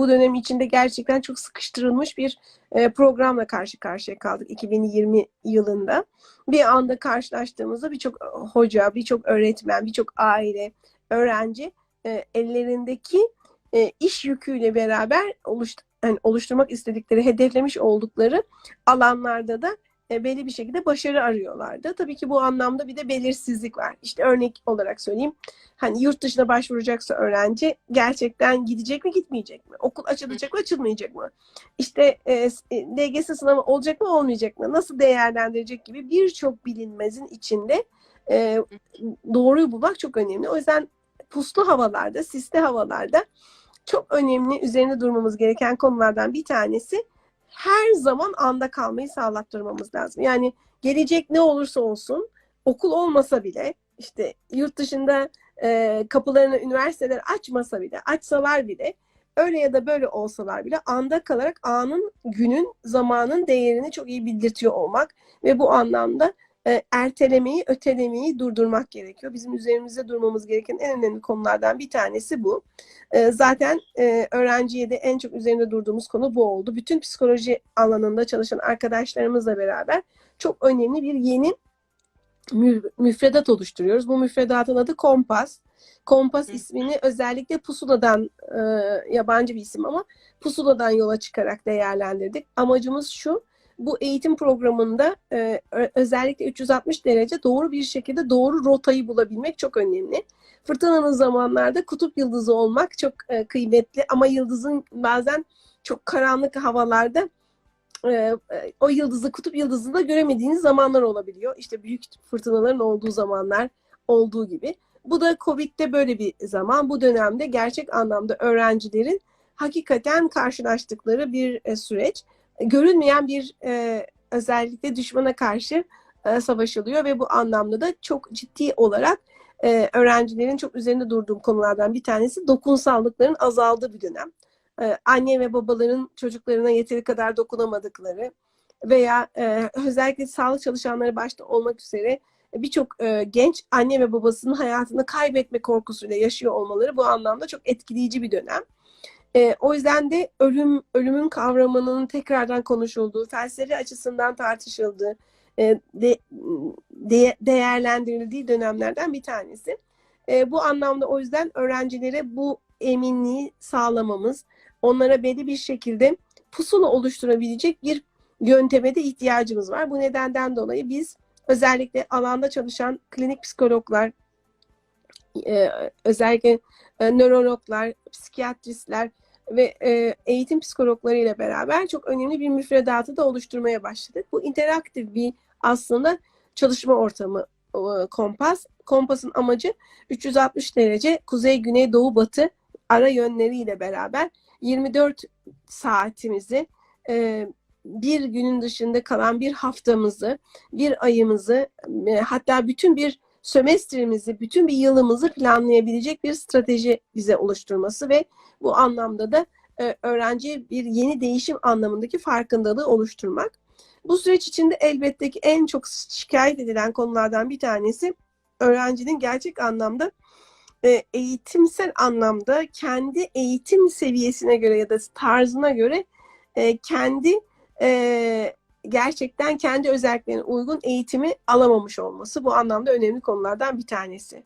bu dönem içinde gerçekten çok sıkıştırılmış bir e, programla karşı karşıya kaldık 2020 yılında. Bir anda karşılaştığımızda birçok hoca, birçok öğretmen, birçok aile, öğrenci e, ellerindeki e, iş yüküyle beraber oluştu, yani oluşturmak istedikleri, hedeflemiş oldukları alanlarda da e, belli bir şekilde başarı arıyorlardı. Tabii ki bu anlamda bir de belirsizlik var. İşte örnek olarak söyleyeyim. Hani yurt dışına başvuracaksa öğrenci gerçekten gidecek mi gitmeyecek mi? Okul açılacak mı açılmayacak mı? İşte e, LGS sınavı olacak mı olmayacak mı? Nasıl değerlendirecek gibi birçok bilinmezin içinde e, doğruyu bulmak çok önemli. O yüzden puslu havalarda, sisli havalarda çok önemli üzerinde durmamız gereken konulardan bir tanesi her zaman anda kalmayı sağlattırmamız lazım. Yani gelecek ne olursa olsun okul olmasa bile işte yurt dışında e, kapılarını üniversiteler açmasa bile açsalar bile öyle ya da böyle olsalar bile anda kalarak anın, günün, zamanın değerini çok iyi bildirtiyor olmak ve bu anlamda e, ertelemeyi, ötelemeyi durdurmak gerekiyor. Bizim üzerimizde durmamız gereken en önemli konulardan bir tanesi bu. E, zaten e, öğrenciye de en çok üzerinde durduğumuz konu bu oldu. Bütün psikoloji alanında çalışan arkadaşlarımızla beraber çok önemli bir yeni müfredat oluşturuyoruz. Bu müfredatın adı Kompas. Kompas ismini özellikle Pusula'dan e, yabancı bir isim ama Pusula'dan yola çıkarak değerlendirdik. Amacımız şu, bu eğitim programında e, özellikle 360 derece doğru bir şekilde doğru rotayı bulabilmek çok önemli. Fırtınalı zamanlarda kutup yıldızı olmak çok e, kıymetli ama yıldızın bazen çok karanlık havalarda e, e, o yıldızı kutup yıldızını da göremediğiniz zamanlar olabiliyor. İşte büyük fırtınaların olduğu zamanlar olduğu gibi. Bu da Covid'de böyle bir zaman. Bu dönemde gerçek anlamda öğrencilerin hakikaten karşılaştıkları bir e, süreç görünmeyen bir e, özellikle düşmana karşı e, savaşılıyor ve bu anlamda da çok ciddi olarak e, öğrencilerin çok üzerinde durduğum konulardan bir tanesi dokunsallıkların azaldığı bir dönem. E, anne ve babaların çocuklarına yeteri kadar dokunamadıkları veya e, özellikle sağlık çalışanları başta olmak üzere birçok e, genç anne ve babasının hayatını kaybetme korkusuyla yaşıyor olmaları bu anlamda çok etkileyici bir dönem. E, o yüzden de ölüm ölümün kavramının tekrardan konuşulduğu, felsefe açısından tartışıldığı, e, de, de, değerlendirildiği dönemlerden bir tanesi. E, bu anlamda o yüzden öğrencilere bu eminliği sağlamamız, onlara belli bir şekilde pusula oluşturabilecek bir yönteme de ihtiyacımız var. Bu nedenden dolayı biz özellikle alanda çalışan klinik psikologlar, e, özellikle e, nörologlar, psikiyatristler ve e, eğitim psikologları ile beraber çok önemli bir müfredatı da oluşturmaya başladık. Bu interaktif bir aslında çalışma ortamı kompas. Kompasın amacı 360 derece kuzey, güney, doğu, batı ara yönleriyle beraber 24 saatimizi e, bir günün dışında kalan bir haftamızı, bir ayımızı, e, hatta bütün bir sömestrimizi, bütün bir yılımızı planlayabilecek bir strateji bize oluşturması ve bu anlamda da e, öğrenciye bir yeni değişim anlamındaki farkındalığı oluşturmak. Bu süreç içinde elbette ki en çok şikayet edilen konulardan bir tanesi öğrencinin gerçek anlamda e, eğitimsel anlamda kendi eğitim seviyesine göre ya da tarzına göre e, kendi gerçekten kendi özelliklerine uygun eğitimi alamamış olması bu anlamda önemli konulardan bir tanesi.